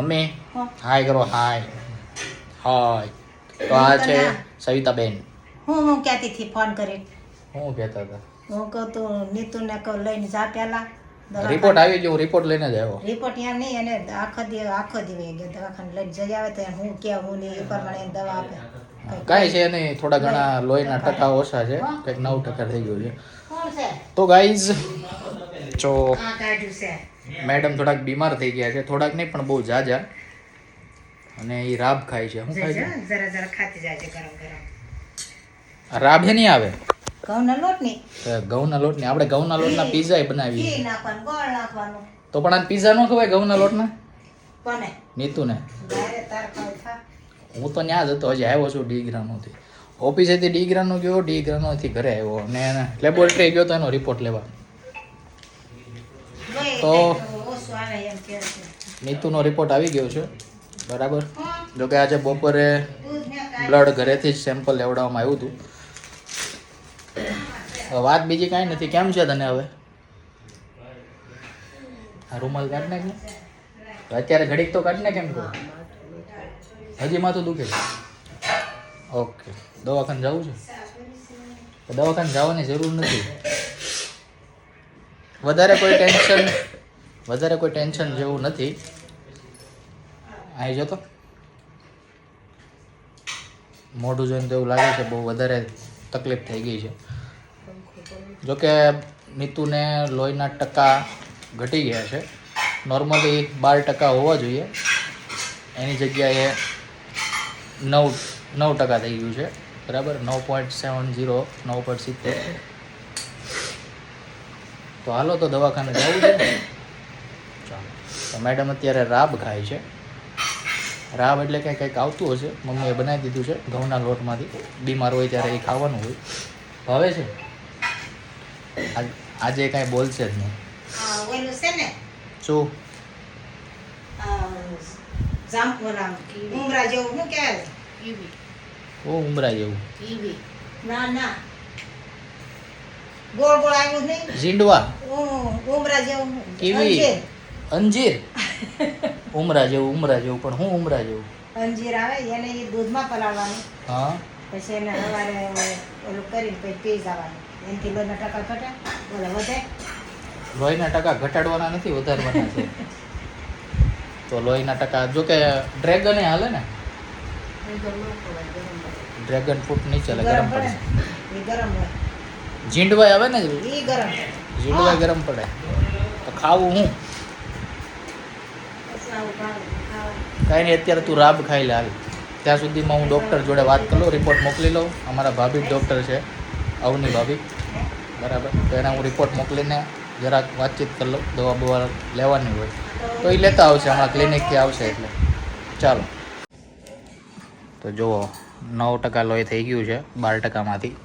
Mummy હાય કરો હાય. હાય. તો આ છે સવિતાબેન. હું હું ક્યાંથી થી ફોન કરી? હું કહેતા હતા. હું કહું તો નીતુને કહું લઈને જા પેલા રિપોર્ટ આવી ગયો રિપોર્ટ લઈને જ આવ્યો. રિપોર્ટ યાર નહીં એને આખો દી આખો દી વહી ગયો દવાખાને. લઈને જઈ આવે તો હું કે હું નહીં એ પ્રમાણે દવા આપે. કંઈ છે નહીં થોડા ઘણા લોહીના ટકા ઓછા છે. કંઈક નવ ટકા થઈ ગયું છે. છે? તો ગાઈઝ જો આ કાઢ્યું છે. મેડમ થોડાક બીમાર થઈ ગયા છે થોડાક નહીં પણ બહુ જાજા. અને એ રાબ ખાય છે શું ખાય છે? જરા જરા ખાતી જાય છે ગરમ. ગરમ રાબ નહીં આવે? ઘઉંના લોટ નહીં તો ઘઉંના લોટની આપણે ઘઉંના લોટના પીઝા બનાવી ઘી નાખવાનું ગોળ નાખવાનું. તો પણ આ પીઝા ન ખવાય ઘઉંના લોટના? બને નીતુને. હું તો ત્યાં જ હતો હજી આવ્યો છું ડી ગ્રામોથી ઓફિસેથી ડી ગ્રામનો ગયો ડી ગ્રામોથી ઘરે આવ્યો. અને લેબોરેટરી ગયો તો એનો રિપોર્ટ લેવા તો- કંઈક આવે એમ કહે છે. નીતુનો રિપોર્ટ આવી ગયો છે. બરાબર? જો જોકે આજે બપોરે બ્લડ ઘરેથી જ સેમ્પલ લેવડાવવામાં આવ્યું હતું. વાત બીજી કાંઈ નથી. કેમ છે તને હવે? આ રૂમાલ કાઢ કે ને. અત્યારે ઘડીક તો કાઢ ને કેમ કહો. હજી માથું દુખે છે. ઓકે. દવાખાને જવું છે? દવાખાને જવાની જરૂર નથી. વધારે કોઈ ટેન્શન વધારે કોઈ ટેન્શન જેવું નથી. આવી જતો. મોઢું જોઈને તો એવું લાગે છે બહુ વધારે તકલીફ થઈ ગઈ છે. જોકે નીતુને લોહીના ટકા ઘટી ગયા છે. નોર્મલી બાર ટકા હોવા જોઈએ. એની જગ્યાએ નવ નવ ટકા થઈ ગયું છે. બરાબર? નવ પોઈન્ટ સેવન ઝીરો નવ પોઈન્ટ સિત્તેર. તો હાલો તો દવાખાને જવું છે તો મેડમ અત્યારે રાબ ખાય છે. રાબ એટલે કંઈ કંઈક આવતું હશે. મમ્મીએ બનાવી દીધું છે ઘઉંના લોટમાંથી. બીમાર હોય ત્યારે એ ખાવાનું હોય. ભાવે છે? આજ- આજે કાંઈ બોલશે જ નહીં. શું? ઉમરા જેવું ઓ ઉમરા જેવું. ના ના. ગોળ ગોળ આવ્યું નહીં? ઝીંડવા. ઉમરા જેવું. કીવી. અંજીર. ઉમરા જેવું ઉમરા જેવું પણ હું ઉમરા જેવું? અંજીર આવે એને એ દૂધમાં પલાળવાનું. હા. પછી એને સવારે ઓલું કરીને પછી પી જવાનું એનાથી લોહીના ટકા ઘટે બોલે વધે. લોહીના ટકા ઘટાડવાના નથી વધારવાના છે. તો લોહીના ટકા જો કે ડ્રેગને હાલે ને? ડ્રેગન ફ્રૂટ નહીં ચાલે ગરમ પડે. ગરમ હોય. જીંડવાય આવે ને? એ ગરમ. જીંડવાય ગરમ પડે. તો ખાવું હું પછી આવું ભાવે ખાવાનું. કાંઈ નહીં, અત્યારે તું રાબ ખાઈ લે હાલ. ત્યાં સુધીમાં હું ડૉક્ટર જોડે વાત કરું રિપોર્ટ મોકલી લઉં. અમારા ભાભી ડૉક્ટર છે, અવની ભાભી. બરાબર. તો એના હું રિપોર્ટ મોકલીને જરાક વાતચીત કરી લઉં, દવા બવા લેવાની હોય. તો એ લેતા આવશે, હમણાં ક્લિનિકથી આવશે એટલે. ચાલો. તો જુઓ, નવ ટકા લોહી થઈ ગયું છે, બાર ટકામાંથી.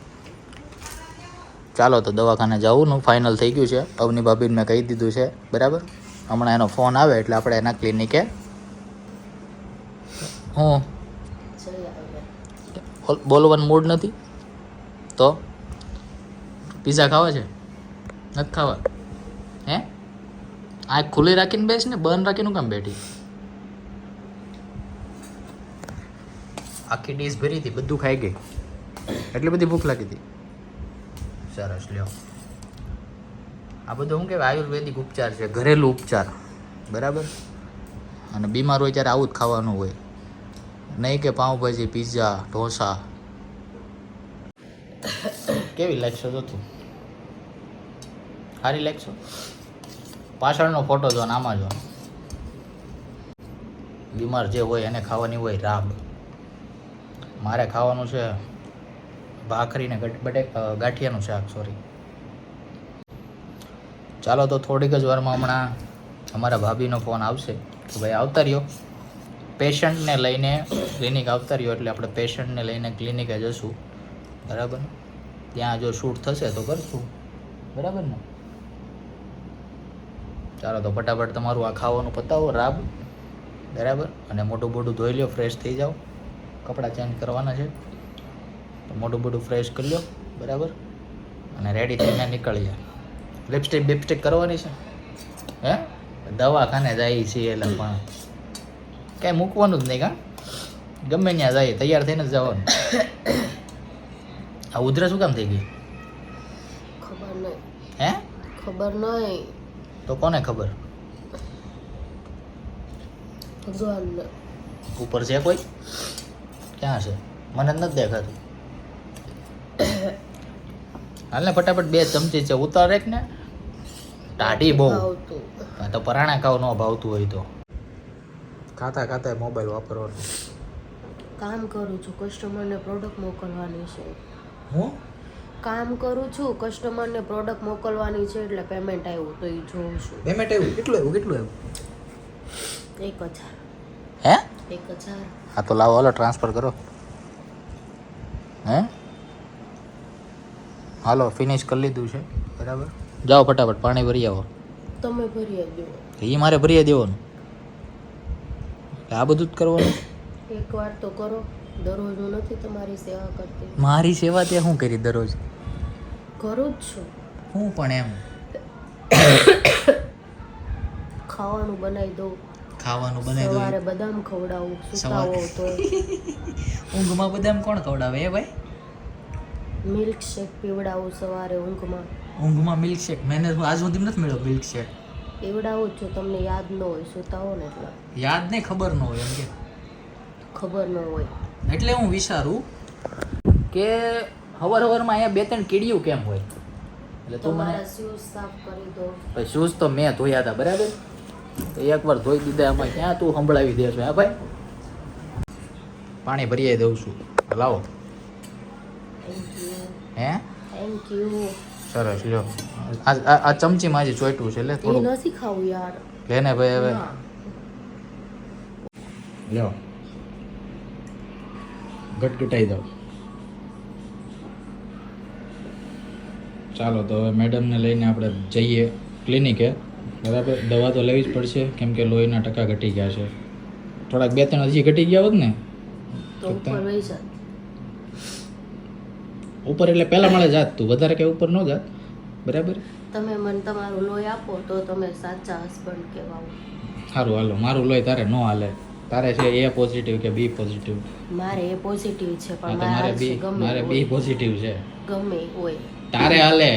ચાલો, તો દવાખાને જવું ફાઇનલ થઈ ગયું છે. અવની ભાભીને મેં કહી દીધું છે, બરાબર? હમણાં એનો ફોન આવે એટલે આપણે એના ક્લિનિકે હું બોલ- બોલવાનું મૂડ નથી? તો? પીઝા ખાવા છે? નથી ખાવા? હે? આંખ ખુલ્લી રાખીને બેસ ને, બંધ રાખીને કામ બેઠી? આખી ડીશ ભરી હતી, બધું ખાઈ ગઈ. એટલી બધી ભૂખ લાગી હતી. સરસ, લ્યો. આ બધું શું કહેવાય? આયુર્વેદિક ઉપચાર છે, ઘરેલું ઉપચાર. બરાબર? અને બીમાર હોય ત્યારે આવું જ ખાવાનું હોય. નહીં કે પાઉંભાજી પીઝા ઢોસા. કેવી લાગશો જો તું સારી લાગશો? પાછળનો ફોટો જો આમાં જો. બીમાર જે હોય એને ખાવાની હોય રાબ. મારે ખાવાનું છે ભાખરીને બટે ગાંઠિયાનું શાક સોરી ચાલો તો થોડીક જ વારમાં હમણાં અમારા ભાભીનો ફોન આવશે તો ભાઈ આવતા રહ્યો. પેશન્ટને લઈને ક્લિનિક આવતા રહ્યો એટલે આપણે પેશન્ટને લઈને ક્લિનિકે જશું. બરાબર? ત્યાં જો શૂટ થશે તો કરશું. બરાબર ને? ચાલો તો ફટાફટ તમારું આ ખાવાનું પતાવો, રાબ. બરાબર? અને મોટું મોટું ધોઈ લ્યો ફ્રેશ થઈ જાઓ. કપડાં ચેન્જ કરવાના છે. તો મોટું મોટું ફ્રેશ કરી લો બરાબર? અને રેડી થઈને નીકળીએ લિપસ્ટિક બિપસ્ટિક કરવાની છે? હે? દવાખાને જાય છે એટલે પણ કાંઈ મૂકવાનું જ નહીં કાં? ગમે ત્યાં જાય તૈયાર થઈને જ જવાનું. આ ઉધરસ શું કામ થઈ ગઈ ખબર નહીં. હે? ખબર નહીં. તો કોને ખબર? ભગવાનને. ઉપર છે કોઈ? ક્યાં છે? મને જ નથી દેખાતું. હાલ ને ફટાફટ બે ચમચી છે ઉતાર એક ને. ટાઢી બહુ. આ તો પરાણા ખાવ ન ભાવતું હોય તો. ખાતા ખાતા મોબાઈલ વાપરવાનો. કામ કરું છું કસ્ટમરને પ્રોડક્ટ મોકલવાની છે. હું? કામ કરું છું કસ્ટમરને પ્રોડક્ટ મોકલવાની છે એટલે પેમેન્ટ આવ્યું તો એ જોઉં છું. પેમેન્ટ આવ્યું? કેટલું આવ્યું? કેટલું આવ્યું? એક હજાર. હે? એક હજાર. હા તો લાવો હાલો ટ્રાન્સફર કરો. હે? હાલો ફિનિશ કરી લીધું છે. બરાબર? જાઓ ફટાફટ પાણી ભરી આવો. તમે ભરી દો એ મારે ભરી દેવાનું. આ બધું જ કરવાનું? એકવાર તો કરો. દરરોજ હું નથી તમારી સેવા કરતી. મારી સેવા ત્યાં શું કરી દરરોજ? કરું જ છું. હું પણ એમ. ખાવાનું બનાવી દઉં. ખાવાનું બનાવી સવારે બદામ ખવડાવું. સુતાવો તો. ઊંઘમાં બદામ કોણ ખવડાવે એ ભાઈ? મિલ્ક શેક પીવડાવું સવારે ઊંઘમાં. ઊંઘમાં મિલ્ક શેક મેને આજ સુધી નથી મળ્યો મિલ્ક શેક પીવડાવું જ છું તમને યાદ ન હોય સુતાવો ને એટલે. યાદ નહીં ખબર ન હોય એમ કે. ખબર ન હોય. એટલે હું વિચારું કે હવર હવરમાં અહીંયા બે ત્રણ કીડીયું કેમ હોય? એટલે તું મને શૂઝ સાફ કરી દો. ભાઈ શૂઝ તો મેં ધોયા હતા બરાબર? તો એકવાર ધોઈ દીધા એમાં ક્યાં તું સંભળાવી દેશો હા ભાઈ? પાણી ભરી દઉં છું. લાવો. થેન્ક યુ હે? થેન્ક યુ સરસ લ્યો. આ આ- ચમચીમાં આજે ચોઈટું છે લે થોડું નથી ખાવું યાર. લેને ભાઈ હવે. લ્યો. ગટગટાઈ દો ચાલો તો હવે મેડમને લઈને આપણે જઈએ ક્લિનિકે બરાબર? દવા તો લેવી જ પડશે કેમ કે લોહીના ટકા ઘટી ગયા છે. થોડાક બે ત્રણ હજી ઘટી ગયા હોત ને? તો ઉપર એટલે પહેલા માળે જાત તું વધારે કે ઉપર ન જાત. બરાબર? તમે મને તમારું લોહી આપો તો તમે સાચા હસબન્ડ કહેવાઓ. સારું હાલો. મારું લોહી તારે ન હાલે. તારે છે એ પોઝિટિવ કે બી પોઝિટિવ મારે એ પોઝિટિવ છે પણ મારે બી મારે બી પોઝિટિવ છે. ગમે હોય. તારે હાલે.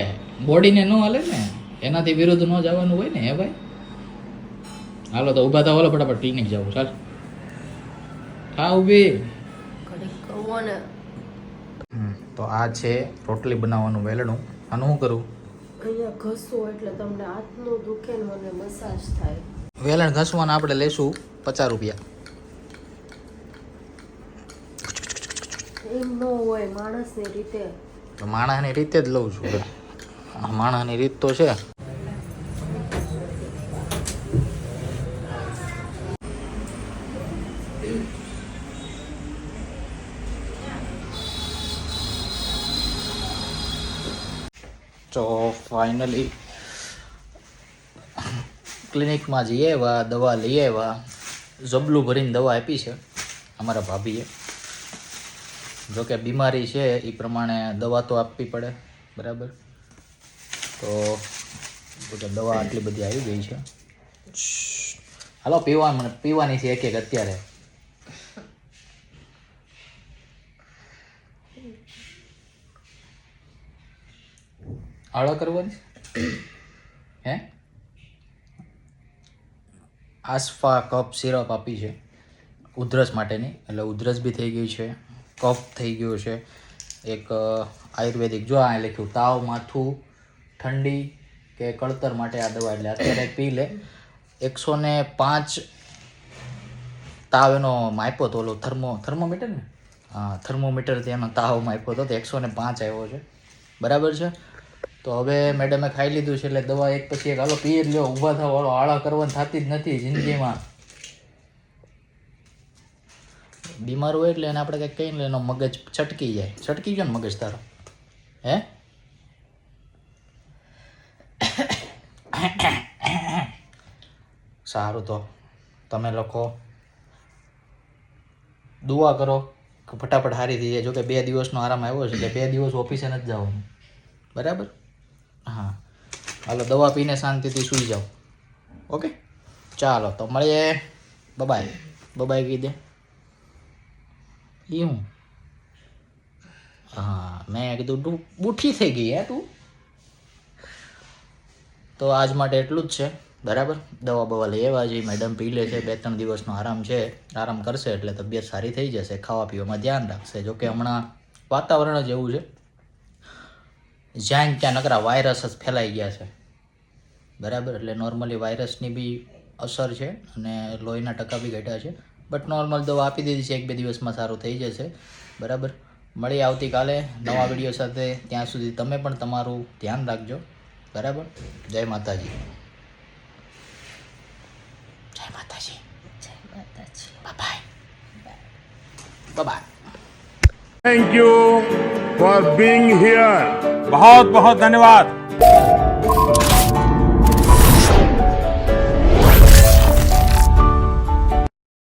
બોડીને ન હાલે ને? એનાથી વિરુદ્ધ ન જવાનું હોય ને હે ભાઈ? હાલો તો ઊભા થાવ હાલો ફટાફટ ક્લિનિક જવું ચાલ. હા ઊભી. કહો ને તો આ છે રોટલી બનાવવાનું વેલણું. આનું શું કરું? અહીંયા ઘસો એટલે તમને હાથનું દુખે ને મને મસાજ થાય. વેલણ ઘસવાના આપણે લેશું પચાસ રૂપિયા. એમ ન હોય માણસની રીતે. તો માણસની રીતે જ લઉં છું. માણસની રીત તો છે. તો ફાઇનલી ક્લિનિકમાં જઈએ એવા દવા લઈ આવ્યા જબલું ભરીને દવા આપી છે અમારા ભાભીએ. જોકે બીમારી છે એ પ્રમાણે દવા તો આપવી પડે બરાબર? તો દવા આટલી બધી આવી ગઈ છે. હાલો પીવા મને પીવાની છે એક એક અત્યારે. આળો કરવાની? હે? આસફા કફ સિરપ આપી છે. ઉધરસ માટેની. એટલે ઉધરસ બી થઈ ગઈ છે. કફ થઈ ગયો છે. એક આયુર્વેદિક. જો આ લખ્યું, તાવ, માથું, ઠંડી કે કળતર માટે આ દવા. એટલે અત્યારે પી લે. એકસો ને પાંચ તાવ એનો માપ્યો તો ઓલો થર્મો, થર્મોમીટર ને? હા થર્મોમીટરથી એનો તાવ માપ્યો હતો તો એકસો ને પાંચ આવ્યો છે. બરાબર છે? તો હવે મેડમે ખાઈ લીધું છે એટલે દવા એક પછી એક હાલો પીએ જ લ્યો. ઊભા થાવ, હાલો, આળા કરવાની થતી જ નથી જિંદગીમાં. બીમાર હોય એટલે એને આપણે કંઈક કહીને એનો મગજ છટકી જાય. છટકી ગયો ને મગજ તારો? હે? સારું તો. તમે લોકો દુઆ કરો કે ફટાફટ હારી થઈ જાય. જોકે બે દિવસનો આરામ આવ્યો છે એટલે બે દિવસ ઓફિસે નથી જવાનું. બરાબર? હા. હાલો દવા પીને શાંતિથી સૂઈ જાઓ. ઓકે. ચાલો તો મળીએ. બબાય બબાય કહી દે એ હું? હા મેં કીધું બુઠી થઈ ગઈ હે તું? તો આજ માટે એટલું જ છે બરાબર? દવા બવા લઈ આવ્યા છે મેડમ પી લે છે બે ત્રણ દિવસનો આરામ છે આરામ કરશે એટલે તબિયત સારી થઈ જશે ખાવા પીવામાં ધ્યાન રાખશે. જોકે હમણાં વાતાવરણ જ એવું છે. જ્યાં ત્યાં નકરા વાયરસ જ ફેલાઈ ગયા છે. બરાબર? એટલે નોર્મલી વાયરસની બી અસર છે અને લોહીના ટકા બી ઘટ્યા છે. બટ નોર્મલ દવા આપી દીધી છે એક બે દિવસમાં સારું થઈ જશે. બરાબર? મળી આવતીકાલે નવા વીડિયો સાથે. ત્યાં સુધી તમે પણ તમારું ધ્યાન રાખજો. બરાબર? જય માતાજી. જય માતાજી. જય માતાજી. Bye bye thank you for being here. बहुत बहुत धन्यवाद